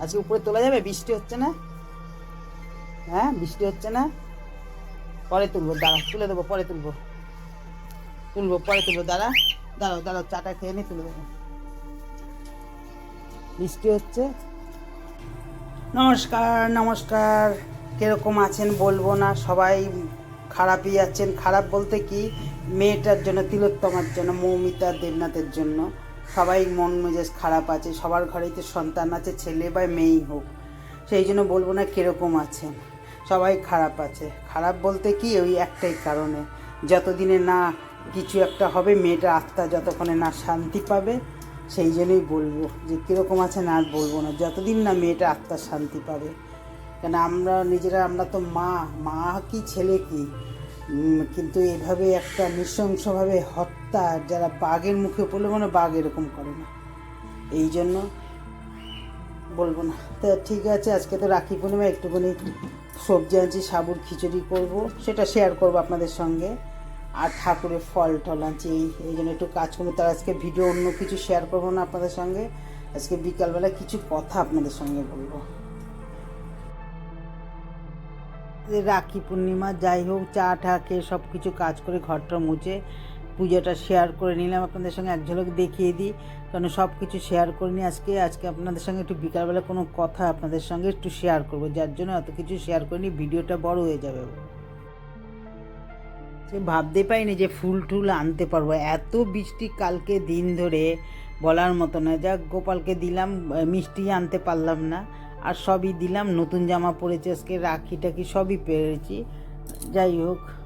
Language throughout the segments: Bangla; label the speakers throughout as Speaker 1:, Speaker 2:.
Speaker 1: আজকে উপরে তোলা যাবে, বৃষ্টি হচ্ছে না? হ্যাঁ বৃষ্টি হচ্ছে না? পরে তুলবো, দাঁড়া, তুলে দেবো, পরে তুলবো। তুলবো, পরে তুলবো, দাঁড়া, দাঁড়াও দাঁড়াও, চাটা খেয়ে নিয়ে তুলে দেবো। বৃষ্টি হচ্ছে। নমস্কার নমস্কার। কীরকম আছেন বলব না, সবাই খারাপই আছেন। খারাপ বলতে কি? মেয়েটার জন্য, তিলোত্তমার জন্য, মৌমিতা দেবনাথের জন্য। সবাই মন মেজাজ খারাপ আছে, সবার ঘরেই তো সন্তান আছে, ছেলে বা মেয়েই হোক। সেই জন্য বলব না কীরকম আছেন সবাই খারাপ আছে। খারাপ বলতে কি? ওই একটাই কারণে। যতদিনে না কিছু একটা হবে মেয়েটার আত্মা যতক্ষণে না শান্তি পাবে, সেই জন্যই বলব যে কীরকম আছেন আর বলব না। যতদিন না মেয়েটা আত্মা শান্তি পাবে। কেন আমরা নিজেরা, আমরা তো মা। মা কি, ছেলে কি? কিন্তু এভাবে একটা নৃশংসভাবে হত্যা, যারা বাঘের মুখে পড়লে মানে বাঘ এরকম করে না। এই জন্য বলব না। তা ঠিক আছে, আজকে তো রাখি পূর্ণিমা, একটুখানি সবজি আনছি, সাবুর খিচুড়ি করব, সেটা শেয়ার করব আপনাদের সঙ্গে। আর ঠাকুরের ফল টল আনছি, এই জন্য একটু কাজ করব, তার আজকে ভিডিও অন্য কিছু শেয়ার করব না আপনাদের সঙ্গে। আজকে বিকালবেলা কিছু কথা আপনাদের সঙ্গে বলব। রাখি পূর্ণিমা, যাই হোক, চা টা খেয়ে সব কিছু কাজ করে ঘরটা মুছে পুজোটা শেয়ার করে নিলাম। আপনাদের সঙ্গে এক ঝলক দেখিয়ে দিই, কারণ সব কিছু শেয়ার করে নিই আজকে আজকে আপনাদের সঙ্গে একটু বিকালবেলা কোনো কথা আপনাদের সঙ্গে একটু শেয়ার করব, যার জন্য এত কিছু শেয়ার করে নিই ভিডিওটা বড় হয়ে যাবে। সে ভাবতে পারিনি যে ফুল টুল আনতে পারব। এত বৃষ্টি কালকে দিন ধরে বলার মতো না। যাক, গোপালকে দিলাম, মিষ্টি আনতে পারলাম না। আর সবই দিলাম নতুন জামা পরেছি আজকে রাখি টাকি সবই পেরেছি। যাই হোক।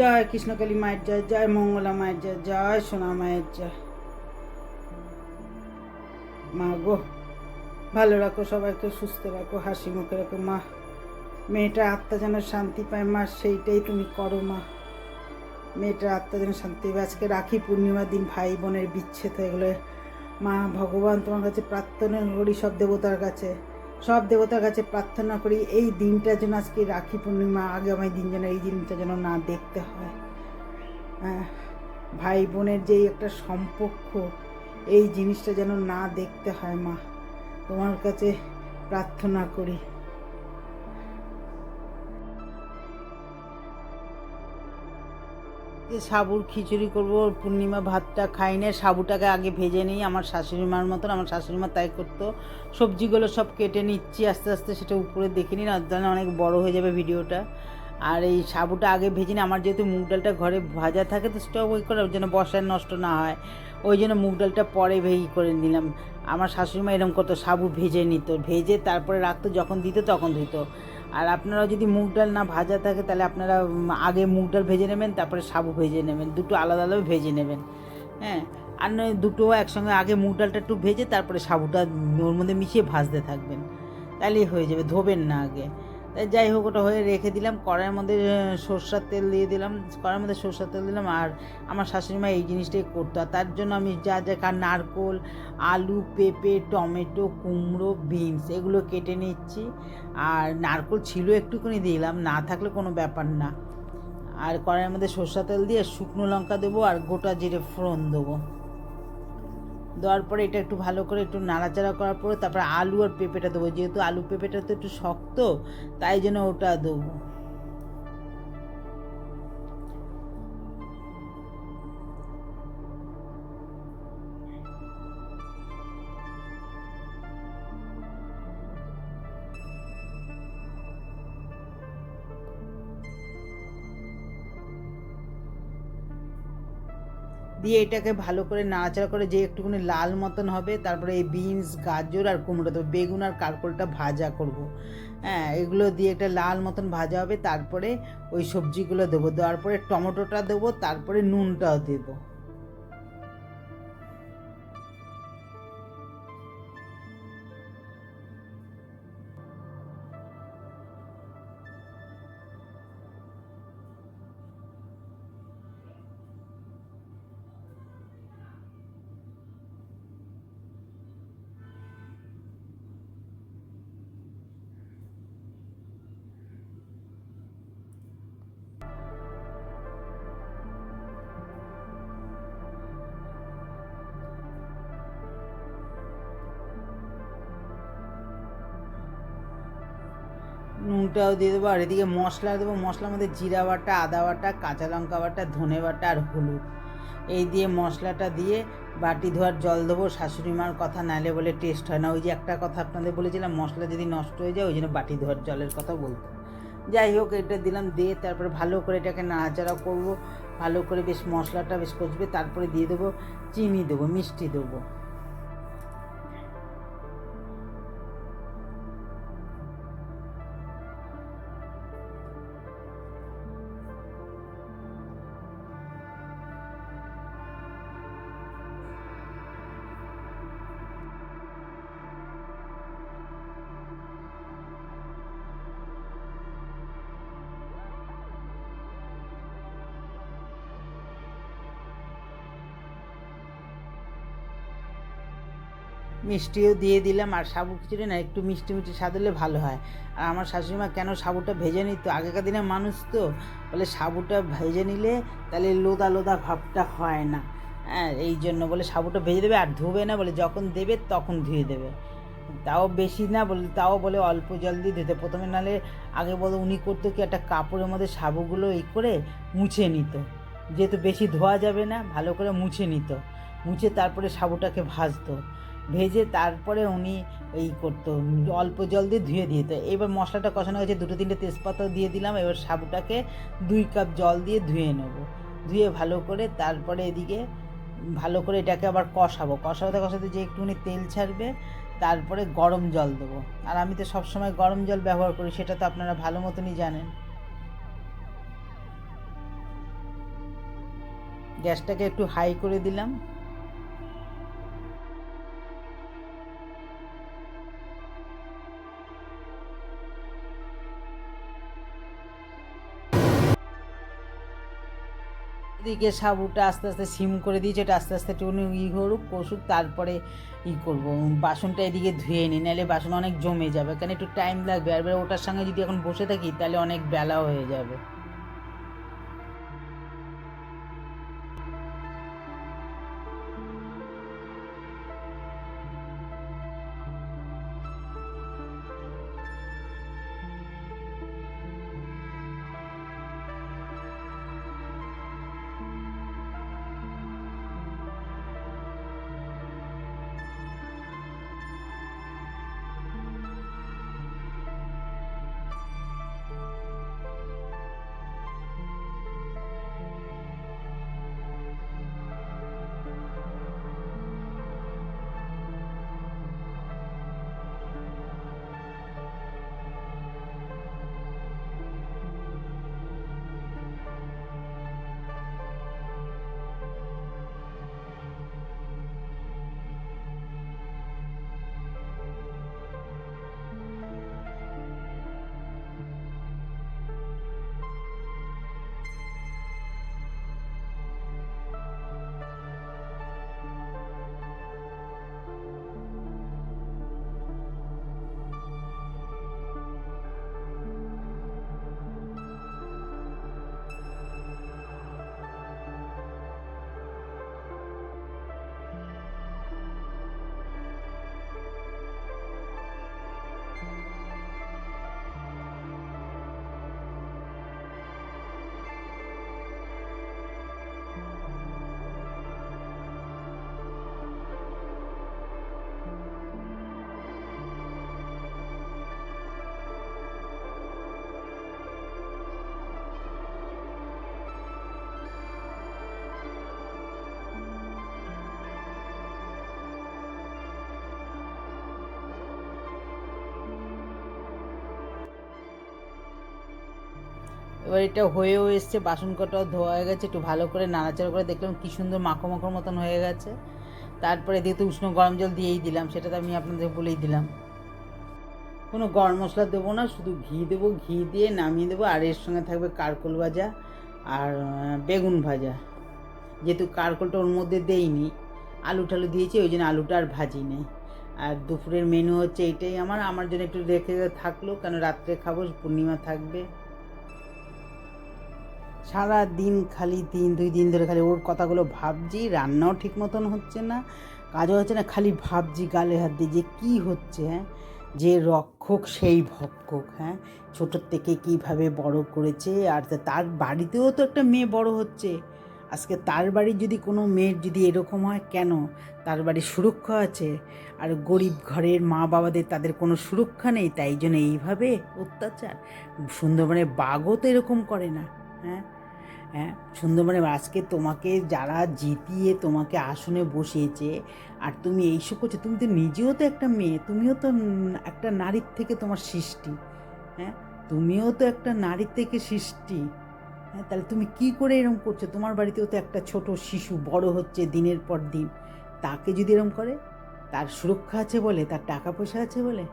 Speaker 1: জয় কৃষ্ণকালী মায়ের জয় জয় মঙ্গলা মায়ের জয় জয় সোনা মায়ের জয়। মা গো, ভালো রাখো সবাইকে, সুস্থ রাখো, হাসি মুখে রাখো। মা, মেয়েটার আত্মা যেন শান্তি পায়, মা, সেইটাই তুমি করো, মা। মেয়েটার আত্মা যেন শান্তি পায়। আজকে রাখি পূর্ণিমার দিন ভাই বোনের বিচ্ছেদ হয়ে গেলে। মা, ভগবান তোমার কাছে প্রার্থনা করি সব দেবতার কাছে। সব দেবতার কাছে প্রার্থনা করি, এই দিনটা যেন আজকে রাখি পূর্ণিমা, আগামী দিন যেন এই দিনটা যেন না দেখতে হয়। ভাই বোনের যেই একটা সম্পর্ক, এই জিনিসটা যেন না দেখতে হয় মা। তোমার কাছে প্রার্থনা করি। সাবুর খিচুড়ি করব পূর্ণিমা ভাতটা খাই না, সাবুটাকে আগে ভেজে নিই, আমার শাশুড়ি মার মতন, আমার শাশুড়ি মা তাই করতো। সবজিগুলো সব কেটে নিচ্ছি, আস্তে আস্তে সেটা উপরে দেখে নিন তাহলে অনেক বড় হয়ে যাবে ভিডিওটা। আর এই সাবুটা আগে ভেজে নিই, আমার যেহেতু মুগ ডালটা ঘরে ভাজা থাকে, তো সেটা ওই করে ওই জন্য বসায় নষ্ট না হয়, ওই জন্য মুগ ডালটা পরে ভেই করে নিলাম। আমার শাশুড়ি মা এরকম করতো, সাবু ভেজে নিত, ভেজে তারপরে রাখতো, যখন দিত তখন দিত আর আপনারা যদি মুগ ডাল না ভাজা থাকে, তাহলে আপনারা আগে মুগ ডাল ভেজে নেবেন, তারপরে সাবু ভেজে নেবেন। দুটো আলাদা আলাদা ভেজে নেবেন। হ্যাঁ? আর নয়, দুটো একসঙ্গে আগে মুগ ডালটা একটু ভেজে, তারপরে সাবুটা ওর মধ্যে মিশিয়ে ভাজতে থাকবেন। তাহলেই হয়ে যাবে, ধোবেন না আগে। তাই যাই হোক, ওটা হয়ে রেখে দিলাম। কড়াইয়ের মধ্যে সর্ষার তেল দিয়ে দিলাম। কড়াইয়ের মধ্যে সর্ষার তেল দিলাম। আর আমার শাশুড়ি মা এই জিনিসটাই করতো। আর তার জন্য আমি যা যা কার নারকোল, আলু, পেঁপে, টমেটো, কুমড়ো, বিনস এগুলো কেটে নিচ্ছি। আর নারকোল ছিল একটুখানি দিলাম, না থাকলে কোনো ব্যাপার না। আর কড়াইয়ের মধ্যে সর্ষা তেল দিয়ে শুকনো লঙ্কা দেবো আর গোটা জিরে ফোড়ন দেবো। দেওয়ার পরে এটা একটু ভালো করে একটু নাড়াচাড়া করার পরে তারপরে আলু আর পেঁপেটা দেবো। যেহেতু আলু পেঁপেটা তো একটু শক্ত, তাই জন্য ওটা দেবো। দিয়ে এটাকে ভালো করে নাড়াচাড়া করে যে একটুখানি লাল মতন হবে, তারপরে এই বিনস, গাজর আর কুমড়ো দেবো, বেগুন আর কারকোলটা ভাজা করব। হ্যাঁ এগুলো দিয়ে একটা লাল মতন ভাজা হবে, তারপরে ওই সবজিগুলো দেবো, দেওয়ার পরে টমেটোটা দেবো, তারপরে নুনটাও দেবো নুনটাও দিয়ে দেবো, আর এদিকে মশলা দেবো। মশলার মধ্যে জিরা বাটা, আদা বাটা, কাঁচা লঙ্কা বাটা, ধনে বাটা আর হলুদ। এই দিয়ে মশলাটা দিয়ে বাটি ধোয়ার জল দেবো। শাশুড়ি মার কথা নালে বলে টেস্ট হয় না। ওই যে একটা কথা আপনাদের বলেছিলাম, মশলা যদি নষ্ট হয়ে যায়, ওই জন্য বাটি ধোয়ার জলের কথা বলতো। যাই হোক, এটা দিলাম দিয়ে তারপরে ভালো করে এটাকে নাড়াচাড়া করব। ভালো করে বেশ মশলাটা বেশ কষবে, তারপরে দিয়ে দেবো, চিনি দেবো, মিষ্টি দেবো। মিষ্টিও দিয়ে দিলাম, আর সাবু খিচুড়ি না, একটু মিষ্টি মিষ্টি স্বাদ হলে ভালো হয়। আর আমার শাশুড়িমা কেন সাবুটা ভেজে নিত? আগেকার দিনের মানুষ তো বলে সাবুটা ভেজে নিলে তাহলে লোদা লোদা ভাবটা হয় না। হ্যাঁ এই জন্য বলে সাবুটা ভেজে দেবে, আর ধুবে না বলে যখন দেবে তখন ধুয়ে দেবে। তাও বেশি না বলে, তাও বলে অল্প জল দিয়ে দিতে প্রথমে নালে আগে বলে উনি করতো কি, একটা কাপড়ের মধ্যে সাবুগুলো এই করে মুছে নিত। যেহেতু বেশি ধোয়া যাবে না, ভালো করে মুছে নিত। মুছে তারপরে সাবুটাকে ভাজতো। ভেজে তারপরে উনি এই করতো, অল্প জল দিয়ে ধুয়ে দিত। এবার মশলাটা কষানো হয়েছে, দুটো তিনটে তেজপাতা দিয়ে দিলাম, এবার সাবুটাকে দুই কাপ জল দিয়ে ধুয়ে নেব। ধুয়ে ভালো করে তারপরে এদিকে ভালো করে এটাকে আবার কষাবো। কষাতে কষাতে যে একটুখানি তেল ছাড়বে, তারপরে গরম জল দেবো। আর আমি তো সবসময় গরম জল ব্যবহার করি, সেটা তো আপনারা ভালো মতনই জানেন। গ্যাসটাকে একটু হাই করে দিলাম। এদিকে সাবুটা আস্তে আস্তে সিম করে দিয়েছে, এটা আস্তে আস্তে একটুখানি ই করুক, কষুক, তারপরে ই করব। বাসনটা এদিকে ধুয়ে নিই নাহলে বাসন অনেক জমে যাবে, কারণ একটু টাইম লাগবে। আর ওটার সঙ্গে যদি এখন বসে থাকি, তাহলে অনেক বেলা হয়ে যাবে। এবার এটা হয়েও এসছে বাসন কটাও ধোয়া হয়ে গেছে, একটু ভালো করে নাড়াচাড়া করে দেখলাম কী সুন্দর মাখো মাখোর মতন হয়ে গেছে। তারপরে এদিকে তো উষ্ণ গরম জল দিয়েই দিলাম সেটা তো আমি আপনাদের বলেই দিলাম। কোনো গরম মশলা দেবো না, শুধু ঘি দেবো, ঘি দিয়ে নামিয়ে দেবো, আর এর সঙ্গে থাকবে কারকোল ভাজা আর বেগুন ভাজা। যেহেতু কারকোলটা ওর মধ্যে দেইনি, আলু টালু দিয়েছি, ওই জন্য আলুটা আর ভাজি নেই। আর দুপুরের মেনু হচ্ছে এইটাই আমার আমার জন্য একটু রেখে থাকল, কেন রাত্রে খাব, পূর্ণিমা থাকবে। সারা দিন খালি দিন দুই দিন ধরে খালি ওর কথাগুলো ভাবছি, রান্নাও ঠিক মতন হচ্ছে না, কাজও হচ্ছে না, খালি ভাবছি গালে হাত দিয়ে যে কী হচ্ছে হ্যাঁ? যে রক্ষক সেই ভক্ষক হ্যাঁ? ছোটোর থেকে কীভাবে বড় করেছে, আর তার বাড়িতেও তো একটা মেয়ে বড় হচ্ছে। আজকে তার বাড়ির যদি কোনো মেয়ের যদি এরকম হয়, কেন? তার বাড়ির সুরক্ষা আছে, আর গরিব ঘরের মা বাবাদের তাদের কোনো সুরক্ষা নেই, তাই জন্য এইভাবে অত্যাচার? সুন্দরবনের বাঘও তো এরকম করে না হ্যাঁ? হ্যাঁ সুন্দরবনে আজকে তোমাকে যারা জিতিয়ে তোমাকে আসনে বসিয়েছে আর তুমি এইসব করছ, তুমি তো নিজেও তো একটা মেয়ে, তুমিও তো একটা নারীর থেকে তোমার সৃষ্টি হ্যাঁ? তুমিও তো একটা নারীর থেকে সৃষ্টি হ্যাঁ? তাহলে তুমি কি করে এরকম করছ? তোমার বাড়িতেও তো একটা ছোট শিশু বড় হচ্ছে দিনের পর দিন, তাকে যদি এরকম করে, তার সুরক্ষা আছে বলে, তার টাকা পয়সা আছে বলে?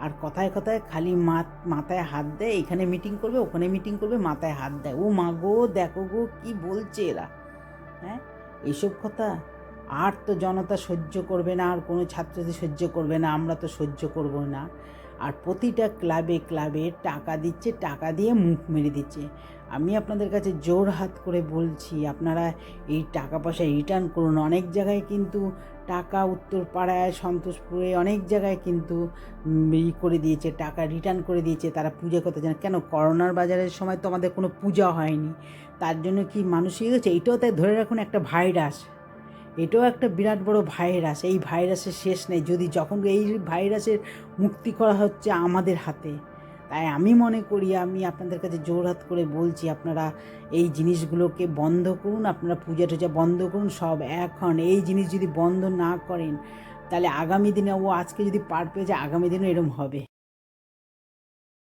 Speaker 1: আর কথায় কথায় খালি মাথায় হাত দেয়, এখানে মিটিং করবে, ওখানে মিটিং করবে, মাথায় হাত দেয়। ও মা গো, দেখো গো, কি বলছে এরা? হ্যাঁ? এইসব কথা আর তো জনতা সহ্য করবে না, আর কোনো ছাত্রছাত্রী সহ্য করবে না, আমরা তো সহ্য করব না। আর প্রতিটা ক্লাবে ক্লাবে টাকা দিচ্ছে, টাকা দিয়ে মুখ মেরে দিচ্ছে। আমি আপনাদের কাছে জোর হাত করে বলছি, আপনারা এই টাকা পয়সা রিটার্ন করুন। অনেক জায়গায় কিন্তু টাকা উত্তরপাড়ায়, সন্তোষপুরে অনেক জায়গায় কিন্তু ই করে দিয়েছে, টাকা রিটার্ন করে দিয়েছে, তারা পূজা করতে জানে। কেন? করোনার বাজারের সময় তো আমাদের কোনো পূজা হয়নি। তার জন্য কি মানুষ ইয়ে গেছে এটাও তাই ধরে রাখুন একটা ভাইরাস এটাও একটা বিরাট বড় ভাইরাস এই ভাইরাসের শেষ নেই। যদি যখন এই ভাইরাসের মুক্তি করা হচ্ছে আমাদের হাতে তাই আমি মনে করি, আমি আপনাদের কাছে জোরহাত করে বলছি, আপনারা এই জিনিসগুলোকে বন্ধ করুন, আপনারা পূজা টুজা বন্ধ করুন, সব এখন এই জিনিস যদি বন্ধ না করেন, তাহলে আগামী দিনে ও আজকে যদি পার পেয়ে যায়, আগামী দিনে এরম হবে।